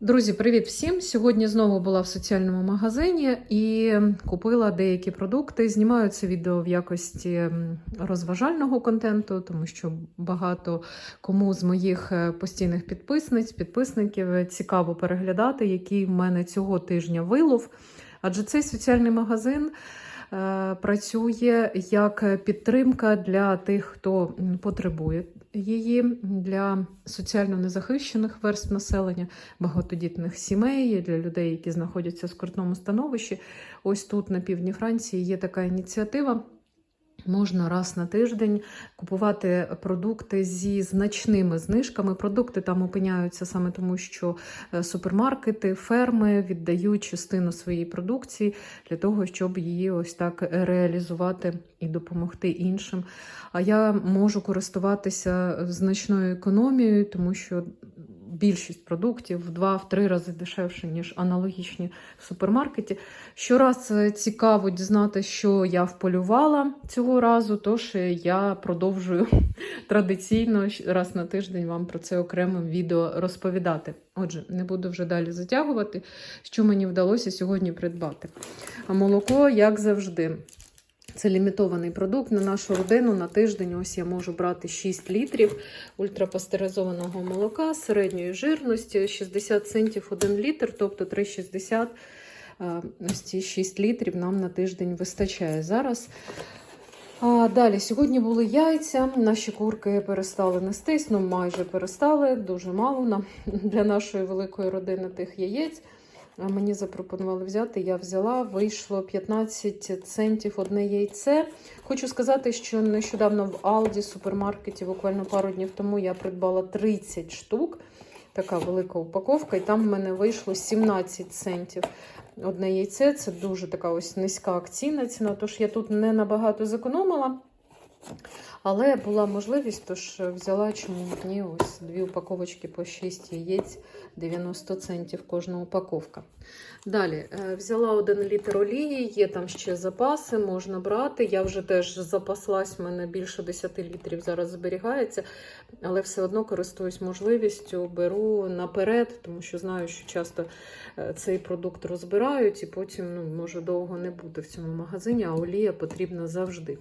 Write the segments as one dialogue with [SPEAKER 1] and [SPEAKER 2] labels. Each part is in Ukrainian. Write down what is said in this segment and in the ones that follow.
[SPEAKER 1] Друзі, привіт всім! Сьогодні знову була в соціальному магазині і купила деякі продукти. Знімаю це відео в якості розважального контенту, тому що багато кому з моїх е, постійних підписниць, підписників цікаво переглядати, який в мене цього тижня вилов. Адже цей соціальний магазин працює як підтримка для тих, хто потребує її, для соціально незахищених верств населення багатодітних сімей, для людей, які знаходяться в скрутному становищі. Ось тут на півдні Франції є така ініціатива. Можна раз на тиждень купувати продукти зі значними знижками. Продукти там опиняються саме тому, що е, супермаркети, ферми віддають частину своєї продукції для того, щоб її ось так реалізувати і допомогти іншим. А я можу користуватися значною економією, тому що більшість продуктів в 2-3 рази дешевше, ніж аналогічні в супермаркеті. Щораз е, цікаво дізнати, що я вполювала цього разу, тож е, я продовжую традиційно раз на тиждень вам про це окремим відео розповідати. Отже, не буду вже далі затягувати, що мені вдалося сьогодні придбати. А молоко, як завжди. Це лімітований продукт на нашу родину на тиждень. Ось я можу брати 6 літрів ультрапастеризованого молока середньої жирності, 60 центів 1 літр, тобто 3,60. Е, Ось ці 6 літрів нам на тиждень вистачає зараз. А далі, сьогодні були яйця. Наші курки перестали нестись, ну майже перестали, дуже мало нам для нашої великої родини тих яєць. Мені запропонували взяти, я взяла, вийшло 15 центів одне яйце. Хочу сказати, що нещодавно в Алді супермаркеті, буквально пару днів тому, я придбала 30 штук. Така велика упаковка, і там в мене вийшло 17 центів. Одне яйце це дуже така ось низька акційна ціна, тож я тут не набагато зекономила. Але була можливість, тож взяла чому б ні, ось дві упаковочки по 6 яєць, 90 центів кожна упаковка. Далі е, взяла один літр олії, є там ще запаси, можна брати. Я вже теж запаслась, в мене більше 10 літрів зараз зберігається, але все одно користуюсь можливістю, беру наперед, тому що знаю, що часто е, цей продукт розбирають і потім ну, може довго не бути в цьому магазині, а олія потрібна завжди.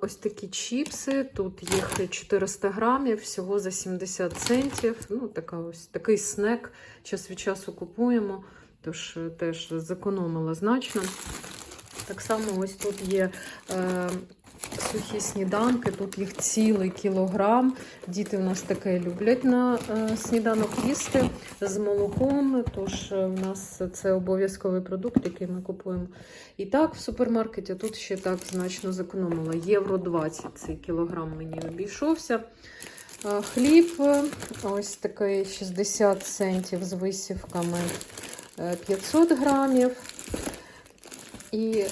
[SPEAKER 1] Ось такі чіпси. Тут їх 400 грамів, всього за 70 центів. Ну, така ось, такий снек. Час від часу купуємо, тож е, теж зекономила значно. Так само ось тут є е, сухі сніданки, тут їх цілий кілограм. Діти у нас таке люблять на е, сніданок їсти з молоком. Тож е, в нас це обов'язковий продукт, який ми купуємо. І так, в супермаркеті тут ще так значно зекономила. Євро 20 цей кілограм мені обійшовся. Хліб е, ось такий 60 центів з висівками е, 500 грамів. І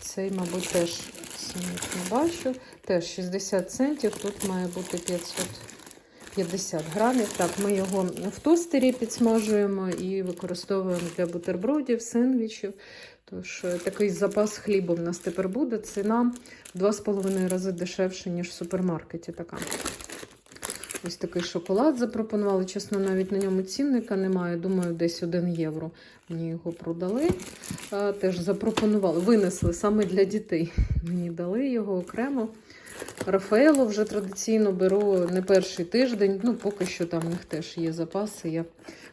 [SPEAKER 1] цей, мабуть, теж самих не бачу. Теж 60 центів, тут має бути 550 грамів. Так, ми його в тостері підсмажуємо і використовуємо для бутербродів, сендвічів. Тож е, такий запас хлібу в нас тепер буде. Ціна в 2,5 рази дешевше, ніж в супермаркеті. така. Ось такий шоколад запропонували. Чесно, навіть на ньому цінника немає. Думаю, десь 1 євро. Мені його продали. Теж запропонували, винесли саме для дітей. Мені дали його окремо. Рафаело вже традиційно беру не перший тиждень. Ну, поки що там в них теж є запаси. Я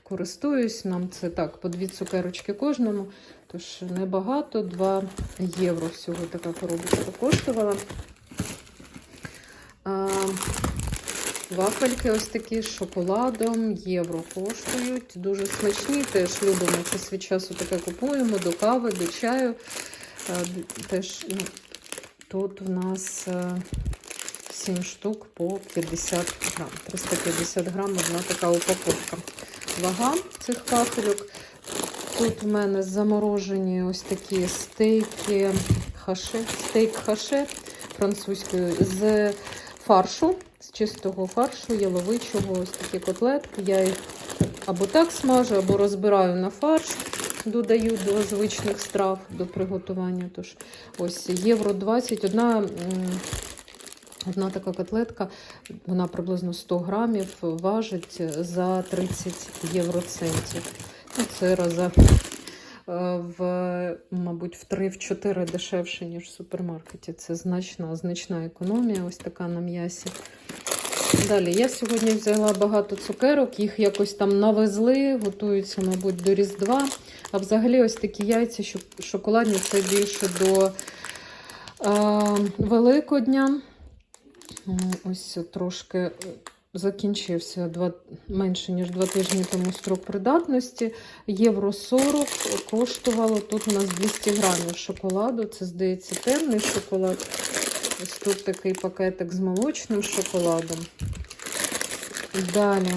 [SPEAKER 1] користуюсь. Нам це так, по дві цукерочки кожному. Тож небагато, 2 євро всього така коробочка коштувала. Вафельки ось такі з шоколадом, євро коштують. Дуже смачні, теж любимо час від часу таке купуємо до кави, до чаю. Е, Теж ну, тут у нас е, 7 штук по 50 грам. 350 грам одна така упаковка. Вага цих вафельок. Тут в мене заморожені ось такі стейки хаше, стейк хаше французькою з фаршу, з чистого фаршу, яловичого, ось такі котлетки. Я їх або так смажу, або розбираю на фарш, додаю до звичних страв до приготування. Тож ось євро 20. Одна Одна така котлетка, вона приблизно 100 грамів, важить за 30 євроцентів. Ну, це раза в, мабуть, в 3-4 дешевше, ніж в супермаркеті. Це значна, значна економія, ось така на м'ясі. Далі, я сьогодні взяла багато цукерок, їх якось там навезли, готуються, мабуть, до Різдва. А взагалі, ось такі яйця, що шоколадні, це більше до е, Великодня. Ось трошки е, закінчився два, менше, ніж два тижні тому строк придатності. Євро 40 коштувало. Тут у нас 200 грамів шоколаду. Це, здається, темний шоколад. Ось тут такий пакетик з молочним шоколадом. Далі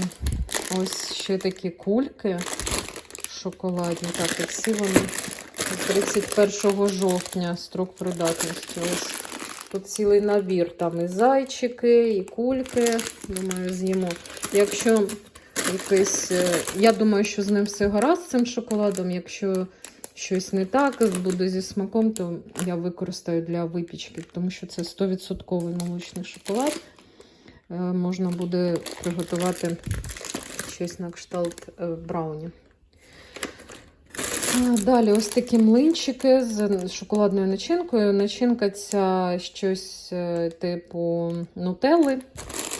[SPEAKER 1] ось ще такі кульки шоколадні. Так, як всі вони 31 жовтня строк придатності. Ось тут цілий набір. Там і зайчики, і кульки. Думаю, з'їмо. Якщо якийсь. е, Я думаю, що з ним все гаразд з цим шоколадом. Якщо щось не так буде зі смаком, то я використаю для випічки, тому що це 100% молочний шоколад. Е, Можна буде приготувати щось на кшталт е, брауні. Далі ось такі млинчики з шоколадною начинкою. Начинка ця щось е, типу нутелли.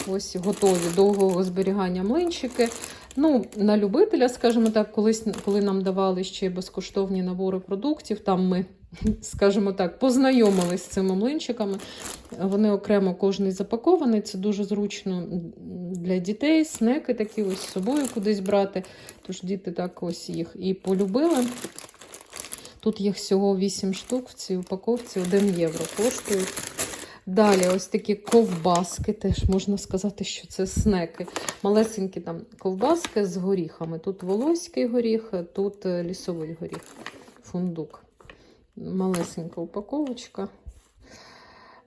[SPEAKER 1] Ось готові довгого зберігання млинчики. Ну, на любителя, скажімо так, колись, коли нам давали ще безкоштовні набори продуктів, там ми, скажімо так, познайомились з цими млинчиками. Вони окремо кожний запакований. Це дуже зручно для дітей. Снеки такі ось з собою кудись брати. Тож діти так ось їх і полюбили. Тут їх всього 8 штук в цій упаковці, 1 євро коштують. Далі ось такі ковбаски, теж можна сказати, що це снеки. Малесенькі там ковбаски з горіхами. Тут волоський горіх, тут лісовий горіх, фундук. Малесенька упаковочка.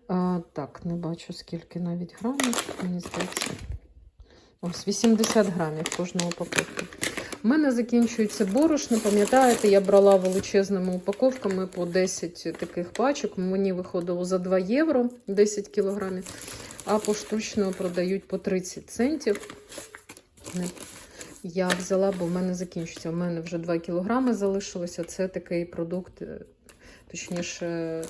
[SPEAKER 1] А, так, не бачу скільки навіть грамів, мені здається. Ось 80 грамів кожна упаковка. У мене закінчується борошно. Пам'ятаєте, я брала величезними упаковками по 10 таких пачок. Мені виходило за 2 євро 10 кілограмів, а поштучно продають по 30 центів. Я взяла, бо в мене закінчується. У мене вже 2 кілограми залишилося. Це такий продукт, е, точніше,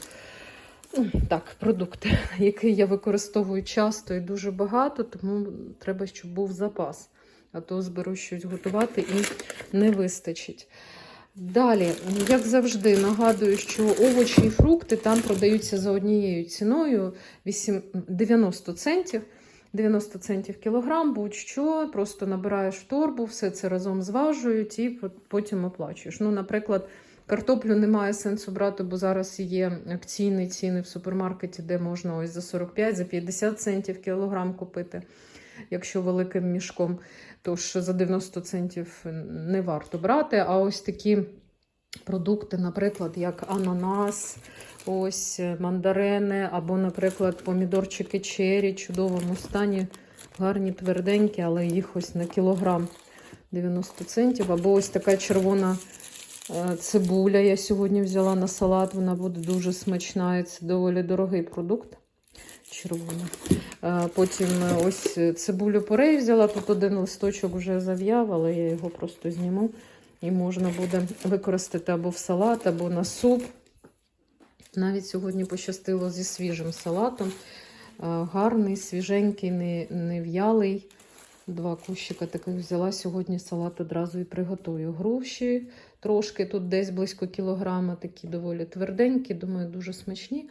[SPEAKER 1] ну, так, продукт, який я використовую часто і дуже багато, тому треба, щоб був запас. А то зберу щось готувати і не вистачить. Далі, як завжди, нагадую, що овочі і фрукти там продаються за однією ціною 8, 90 центів. 90 центів кілограм, будь-що, просто набираєш в торбу, все це разом зважують і потім оплачуєш. Ну, наприклад, картоплю немає сенсу брати, бо зараз є акційні ціни в супермаркеті, де можна ось за 45, за 50 центів кілограм купити, якщо великим мішком. Тож за 90 центів не варто брати. А ось такі продукти, наприклад, як ананас, ось е, мандарини, або, наприклад, помідорчики чері, в чудовому стані, гарні, тверденькі, але їх ось на кілограм 90 центів. Або ось така червона цибуля. Я сьогодні взяла на салат, вона буде дуже смачна. і Це доволі дорогий продукт. Червона. Е, Потім е, ось цибулю порей взяла. Тут один листочок вже зав'яв, але я його просто зніму. І можна буде використати або в салат, або на суп. Навіть сьогодні пощастило зі свіжим салатом. Е, Гарний, свіженький, не, не в'ялий. Два кущика таких взяла. Сьогодні салат одразу і приготую. Груші трошки, тут десь близько кілограма, такі доволі тверденькі, думаю, дуже смачні.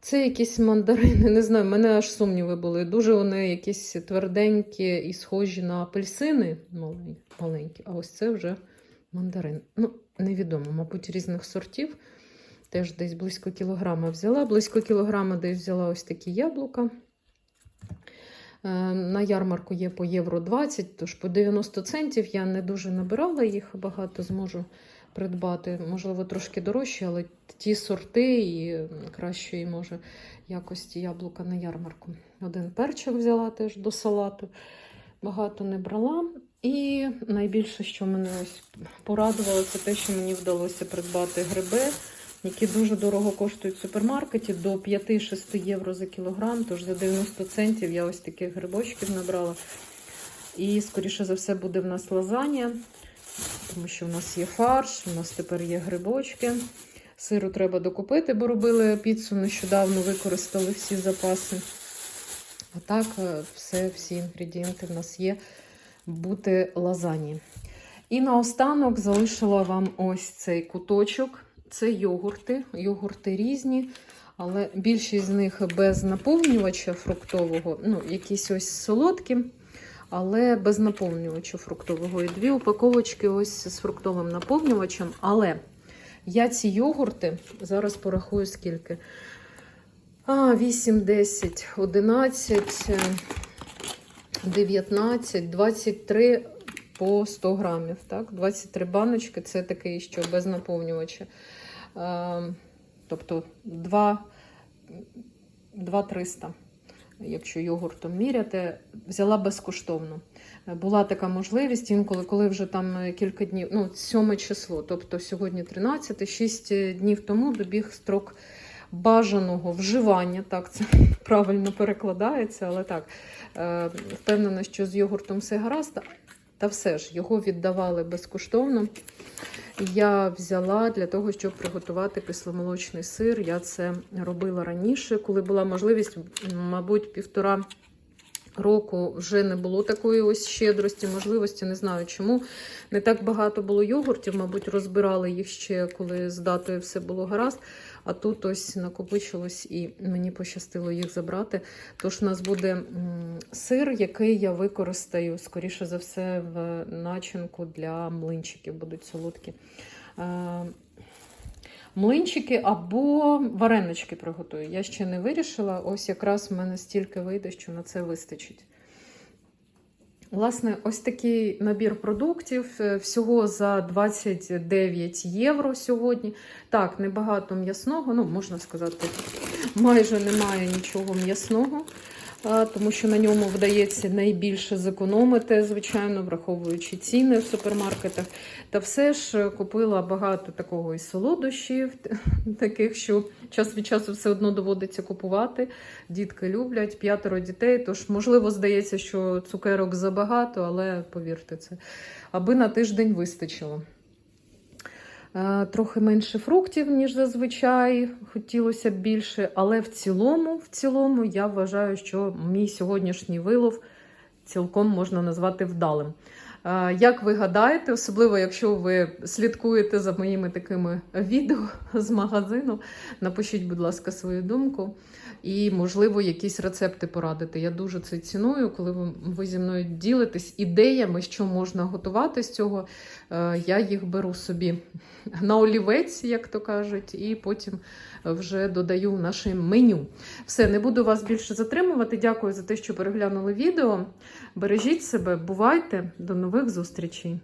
[SPEAKER 1] Це якісь мандарини, не знаю, в мене аж сумніви були. Дуже вони якісь тверденькі і схожі на апельсини маленькі. А ось це вже мандарин. Ну, невідомо, мабуть, різних сортів. Теж десь близько кілограма взяла. Близько кілограма десь взяла ось такі яблука. Е, На ярмарку є по євро 20, тож по 90 центів я не дуже набирала їх багато, зможу придбати. Можливо, трошки дорожчі, але ті сорти і кращої, може, якості яблука на ярмарку. Один перчик взяла теж до салату. Багато не брала. І найбільше, що мене ось порадувало, це те, що мені вдалося придбати гриби. Які дуже дорого коштують в супермаркеті, до 5-6 євро за кілограм. Тож за 90 центів я ось таких грибочків набрала. І, скоріше за все, буде в нас лазанія, тому що в нас є фарш, у нас тепер є грибочки. Сиру треба докупити, бо робили піцу нещодавно, використали всі запаси. А так, е, все, всі інгредієнти в нас є бути лазані. І наостанок залишила вам ось цей куточок. Це йогурти. Йогурти різні, але більшість з них без наповнювача фруктового. Ну, якісь ось солодкі, але без наповнювача фруктового. І дві упаковочки ось з фруктовим наповнювачем. Але я ці йогурти зараз порахую скільки. А, 8, 10, 11, е, 19, 23 по 100 грамів. Так? 23 баночки це такий, що без наповнювача. Е, тобто 2, 2 300. Якщо йогуртом міряти, взяла безкоштовно. Е, Була така можливість інколи, коли вже там е, кілька днів, ну, 7 число, тобто сьогодні 13, 6 днів тому добіг строк бажаного вживання. Так, це правильно перекладається, але так. Впевнена, що з йогуртом все гаразд. Та все ж його віддавали безкоштовно. Я взяла для того, щоб приготувати кисломолочний сир. Я це робила раніше, коли була можливість, мабуть, півтора року вже не було такої ось щедрості, можливості. Не знаю чому. Не так багато було йогуртів, мабуть, розбирали їх ще, коли з датою все було гаразд. А тут ось накопичилось і мені пощастило їх забрати. Тож у нас буде сир, який я використаю, скоріше за все, в начинку для млинчиків будуть солодкі. Е, Млинчики або варенички приготую. Я ще не вирішила. Ось якраз в мене стільки вийде, що на це вистачить. Власне, ось такий набір продуктів. е, Всього за 29 євро сьогодні. Так, небагато м'ясного, ну, можна сказати, майже немає нічого м'ясного, тому що на ньому вдається найбільше зекономити, звичайно, враховуючи ціни в супермаркетах. Та все ж е, купила багато такого і солодощів, таких, що час від часу все одно доводиться купувати. Дітки люблять, п'ятеро дітей. Тож, можливо, здається, що цукерок забагато, але повірте це, аби на тиждень вистачило. Е, Трохи менше фруктів, ніж зазвичай, хотілося б більше, але в цілому, в цілому я вважаю, що мій сьогоднішній вилов цілком можна назвати вдалим. Як ви гадаєте, особливо якщо ви слідкуєте за моїми такими відео з магазину, напишіть, будь ласка, свою думку і, можливо, якісь рецепти порадити. Я дуже це ціную, коли ви, зі мною ділитесь ідеями, що можна готувати з цього. Е, Я їх беру собі на олівець, як то кажуть, і потім вже додаю в наше меню. Все, не буду вас більше затримувати. Дякую за те, що переглянули відео. Бережіть себе, бувайте, до нових зустрічей!